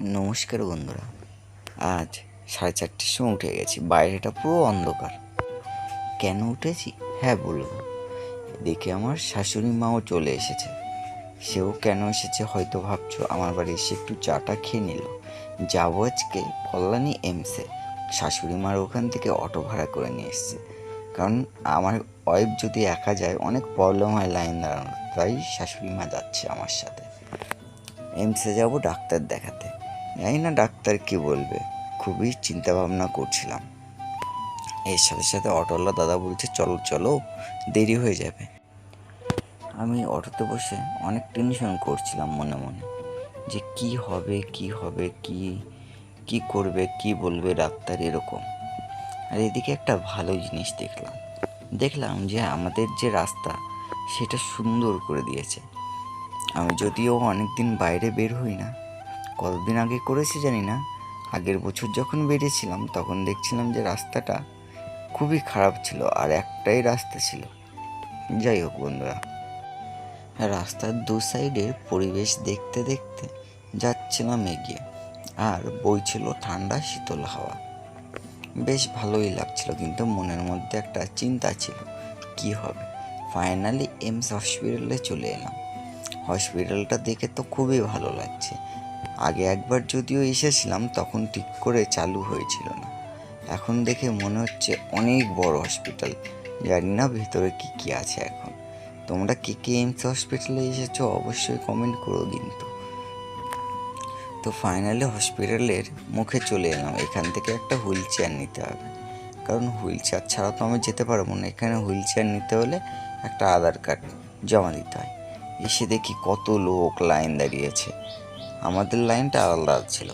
নমস্কার বন্ধুরা। আজ সাড়ে চারটের সময় উঠে গেছি, বাইরেটা পুরো অন্ধকার। কেন উঠেছি? হ্যাঁ বলব দেখে আমার শাশুড়ি মাও চলে এসেছে। সেও কেন এসেছে হয়তো ভাবছ? আমার বাড়ি এসে একটু চাটা খেয়ে নিল। যাব আজকে কল্যাণী এমসে শাশুড়ি মার ওখান থেকে অটো ভাড়া করে নিয়ে এসছে। কারণ আমার ওয়াইফ যদি একা যায়, অনেক প্রবলেম হয় লাইন দাঁড়ানো তাই শাশুড়ি মা যাচ্ছে আমার সাথে। এমসে যাব ডাক্তার দেখাতে। জানি না ডাক্তার কি বলবে? খুবই চিন্তা ভাবনা করছিলাম। এর সাথে সাথে অটোওয়ালা দাদা বলছে, চলো চলো, দেরি হয়ে যাবে। আমি অটোতে বসে অনেক টেনশন করছিলাম মনে মনে যে কি হবে কি হবে, কি কি করবে, কি বলবে ডাক্তার এরকম। আর এদিকে একটা ভালো জিনিস দেখলাম। দেখলাম যে আমাদের যে রাস্তা, সেটা সুন্দর করে দিয়েছে। আমি যদিও অনেকদিন বাইরে বের হই না কতদিন আগে করেছি জানি না। আগের বছর যখন বেরিয়েছিলাম, তখন দেখছিলাম যে রাস্তাটা খুবই খারাপ ছিল আর একটাই রাস্তা ছিল। যাই হোক বন্ধুরা, রাস্তার দু সাইডের পরিবেশ দেখতে দেখতে যাচ্ছিলাম এগিয়ে আর বইছিল ঠান্ডা শীতল হাওয়া। বেশ ভালোই লাগছিল কিন্তু মনের মধ্যে একটা চিন্তা ছিল, কি হবে? ফাইনালি এমস হসপিটালে চলে এলাম। হসপিটালটা দেখে তো খুবই ভালো লাগছে। আগে একবার যদিও এসেছিলাম, তখন ঠিক করে চালু হয়েছিল না। এখন দেখে মনে হচ্ছে অনেক বড় হসপিটাল জানি না ভেতরে কি কি আছে এখন। তোমরা কে কে এমস হসপিটালে এসেছ অবশ্যই কমেন্ট করো কিন্তু। তো ফাইনালি হসপিটালের মুখে চলে এলাম। এখান থেকে একটা হুইল চেয়ার নিতে হবে। কারণ হুইল চেয়ার ছাড়া তো আমি যেতে পারব না। এখানে হুইল চেয়ার নিতে হলে একটা আধার কার্ড জমা দিতে হয়। এসে দেখি কত লোক লাইন দাঁড়িয়েছে। আমাদের লাইনটা আলাদা ছিল।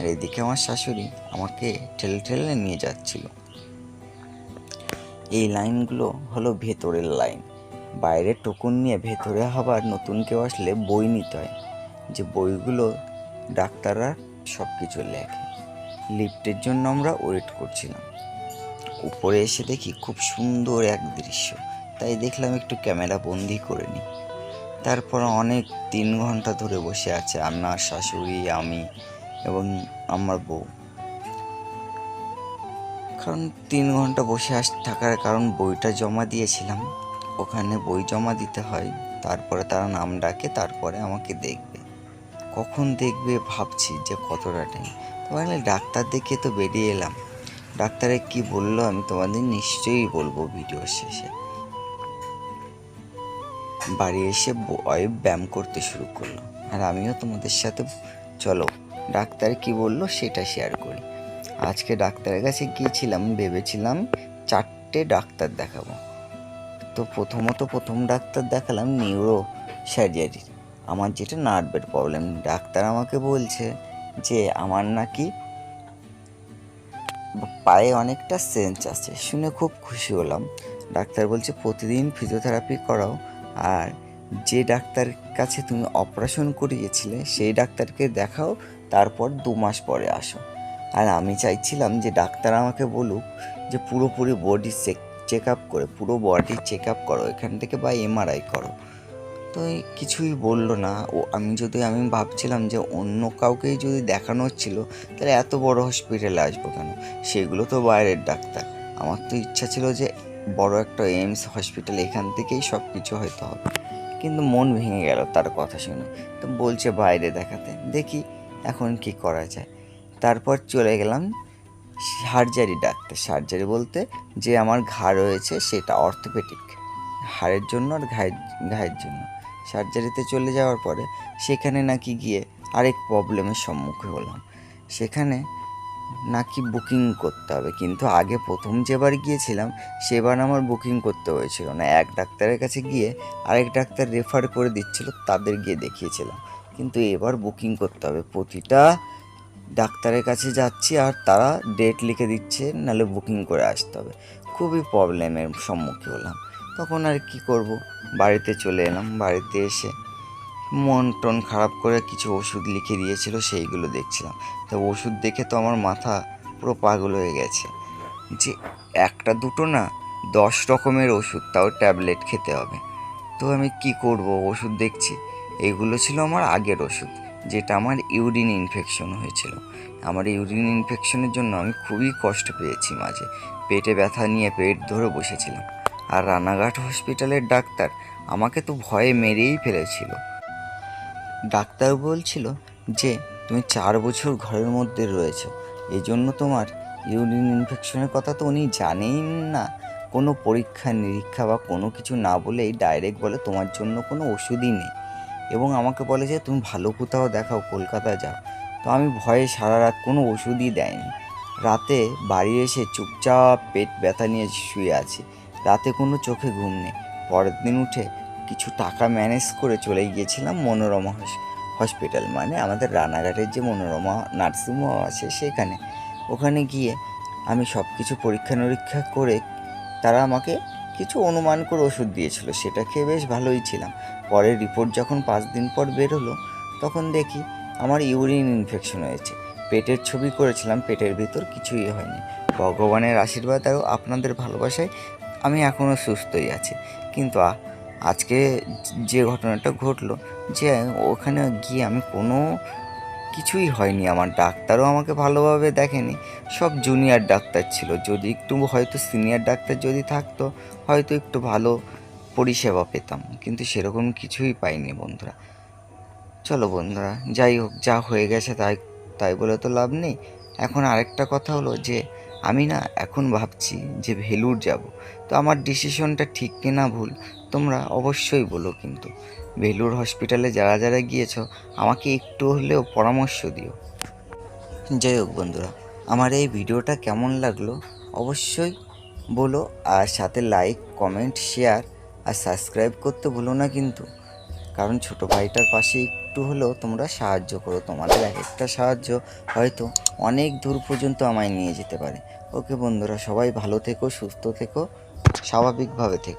আর এদিকে আমার শাশুড়ি আমাকে ঠেলে ঠেলে নিয়ে যাচ্ছিল। এই লাইনগুলো হলো ভেতরের লাইন। বাইরে টোকন নিয়ে ভেতরে আবার নতুন কেউ আসলে বই নিতে হয়। যে বইগুলো ডাক্তাররা সব কিছু লেখে। লিফটের জন্য আমরা ওয়েট করছিলাম। উপরে এসে দেখি খুব সুন্দর এক দৃশ্য। তাই দেখলাম একটু ক্যামেরা বন্দি করে নিই। তারপর অনেক তিন ঘণ্টা ধরে বসে আছে আমার শাশুড়ি, আমি এবং আমার বউ। কারণ তিন ঘণ্টা বসে আস, থাকার কারণ বইটা জমা দিয়েছিলাম। ওখানে বই জমা দিতে হয়, তারপরে তারা নাম ডাকে, তারপরে আমাকে দেখবে। কখন দেখবে ভাবছি যে কতটা টাইম তোমার ডাক্তার দেখে তো বেরিয়ে এলাম। ডাক্তারে কি বলল আমি তোমাদের নিশ্চয়ই বলব ভিডিও শেষে। বাড়ি এসে ওয়াইফ ব্যায়াম করতে শুরু করল। আর আমিও তোমাদের সাথে, চলো, ডাক্তার কি বলল সেটা শেয়ার করি। আজকে ডাক্তারের কাছে গিয়েছিলাম, ভেবেছিলাম চারটে ডাক্তার দেখাবো। তো প্রথমত প্রথম ডাক্তার দেখালাম নিউরো সার্জারির আমার যেটা নার্ভের প্রবলেম ডাক্তার আমাকে বলছে যে, আমার নাকি পায়ে অনেকটা সেন্স আছে। শুনে খুব খুশি হলাম। ডাক্তার বলছে, প্রতিদিন ফিজিওথেরাপি করাও আর যে ডাক্তার কাছে তুমি অপারেশন করিয়েছিলে, সেই ডাক্তারকে দেখাও, তারপর দু মাস পরে আসো। আর আমি চাইছিলাম যে ডাক্তার আমাকে বলুক যে পুরোপুরি বডি চেক চেক আপ করে, পুরো বডি চেক আপ করো, এখান থেকে বা এমআরআই করো। তো কিছুই বলল না। ও, আমি যদি, আমি ভাবছিলাম যে অন্য কাউকেই যদি দেখানো হচ্ছিল তাহলে এত বড় হসপিটালে আসব কেন? সেগুলো তো বাইরের ডাক্তার। আমার তো ইচ্ছা ছিল যে বড় একটা এইমস হসপিটাল এখান থেকেই সব কিছু হয়তো হবে। কিন্তু মন ভেঙে গেল তার কথা শুনে। তো বলছে বাইরে দেখাতে, দেখি এখন কি করা যায়। তারপর চলে গেলাম সার্জারি ডাক্তার সার্জারি বলতে যে আমার ঘা রয়েছে সেটা অর্থোপেডিক হাড়ের জন্য আর ঘায়ের ঘায়ের জন্য। সার্জারিতে চলে যাওয়ার পরে সেখানে নাকি গিয়ে আরেক প্রবলেমের সম্মুখীন হলাম। সেখানে নাকি বুকিং করতে হবে? কিন্তু আগে প্রথম যেবার গিয়েছিলাম, সেবার আমার বুকিং করতে হয়েছিল না। এক ডাক্তারের কাছে গিয়ে আরেক ডাক্তার রেফার করে দিচ্ছিল, তাদের গিয়ে দেখিয়েছিলাম। কিন্তু এবার বুকিং করতে হবে। প্রতিটা ডাক্তারের কাছে যাচ্ছি আর তারা ডেট লিখে দিচ্ছে, নাহলে বুকিং করে আসতে হবে। খুবই প্রবলেমের সম্মুখীন হলাম। তখন আর কি করব? বাড়িতে চলে এলাম। বাড়িতে এসে মন টন খারাপ করে কিছু ওষুধ লিখে দিয়েছিল, সেইগুলো দেখছিলাম। তো ওষুধ দেখে তো আমার মাথা পুরো পাগল হয়ে গেছে। যে একটা দুটো না দশ রকমের ওষুধ, তাও ট্যাবলেট খেতে হবে। তো আমি কি করব? ওষুধ দেখছি। এগুলো ছিল আমার আগের ওষুধ, যেটা আমার ইউরিন ইনফেকশন হয়েছিল। আমার ইউরিন ইনফেকশনের জন্য আমি খুবই কষ্ট পেয়েছি মাঝে। পেটে ব্যথা নিয়ে পেট ধরে বসেছিলাম। আর রানাঘাট হসপিটালের ডাক্তার আমাকে তো ভয়ে মেরেই ফেলেছিল। ডাক্তার বলছিল যে, তুমি চার বছর ঘরের মধ্যে রয়েছো। এই জন্য তোমার ইউরিন ইনফেকশনের কথা তো উনি জানেই না। কোনো পরীক্ষা, নিরীক্ষা বা কোনো কিছু না বলেই ডাইরেক্ট বলে তোমার জন্য কোনো ওষুধই নেই। এবং আমাকে বলে যে, তুমি ভালো কোথাও দেখাও কলকাতা যাও। তো আমি ভয়ে সারা রাত কোনো ওষুধই দেয়নি। রাতে বাড়ি এসে চুপচাপ পেট ব্যথা নিয়ে শুয়ে আছি। রাতে কোনো চোখে ঘুম নেই। পরের দিন উঠে কিছু টাকা ম্যানেজ করে চলে গিয়েছিলাম মনোরমা হসপিটাল মানে আমাদের রানাঘাটের যে মনোরমা নার্সিংহোম আছে সেখানে। ওখানে গিয়ে আমি সব কিছু পরীক্ষা নিরীক্ষা করে তারা আমাকে কিছু অনুমান করে ওষুধ দিয়েছিল, সেটা খেয়ে বেশ ভালোই ছিলাম। পরের রিপোর্ট যখন পাঁচ দিন পর বেরোলো তখন দেখি আমার ইউরিন ইনফেকশন হয়েছে। পেটের ছবি করেছিলাম, পেটের ভিতর কিছুই হয়নি। ভগবানের আশীর্বাদ আর আপনাদের ভালোবাসায় আমি এখনও সুস্থই আছি। কিন্তু আজকে যে ঘটনাটা ঘটলো, যে ওখানে গিয়ে আমি কোনো কিছুই হয়নি। আমার ডাক্তারও আমাকে ভালোভাবে দেখেনি। সব জুনিয়র ডাক্তার ছিল। যদি একটু হয়তো সিনিয়র ডাক্তার যদি থাকতো, হয়তো একটু ভালো পরিষেবা পেতাম। কিন্তু সেরকম কিছুই পাইনি বন্ধুরা। চলো বন্ধুরা, যাই হোক, যা হয়ে গেছে তাই তাই বলে তো লাভ নেই। এখন আরেকটা কথা হলো যে, আমি না এখন ভাবছি যে ভেলুর যাব। তো আমার ডিসিশনটা ঠিক কি না ভুল? তোমরা অবশ্যই বলো কিন্তু। ভেলুর হসপিটালে যারা যারা গিয়েছো, আমাকে একটু হলেও পরামর্শ দিও। যাই হোক বন্ধুরা, আমার এই ভিডিওটা কেমন লাগল অবশ্যই বলো, আর সাথে লাইক কমেন্ট শেয়ার আর সাবস্ক্রাইব করতে ভুলো না কিন্তু। কারণ ছোট ভাইটার পাশে একটু হলেও তোমরা সাহায্য করো, তোমাদের এক একটা সাহায্য হয়তো অনেক দূর পর্যন্ত আমায় নিয়ে যেতে পারে। ওকে বন্ধুরা, সবাই ভালো থেকো, সুস্থ থেকো, স্বাভাবিকভাবে থেকো।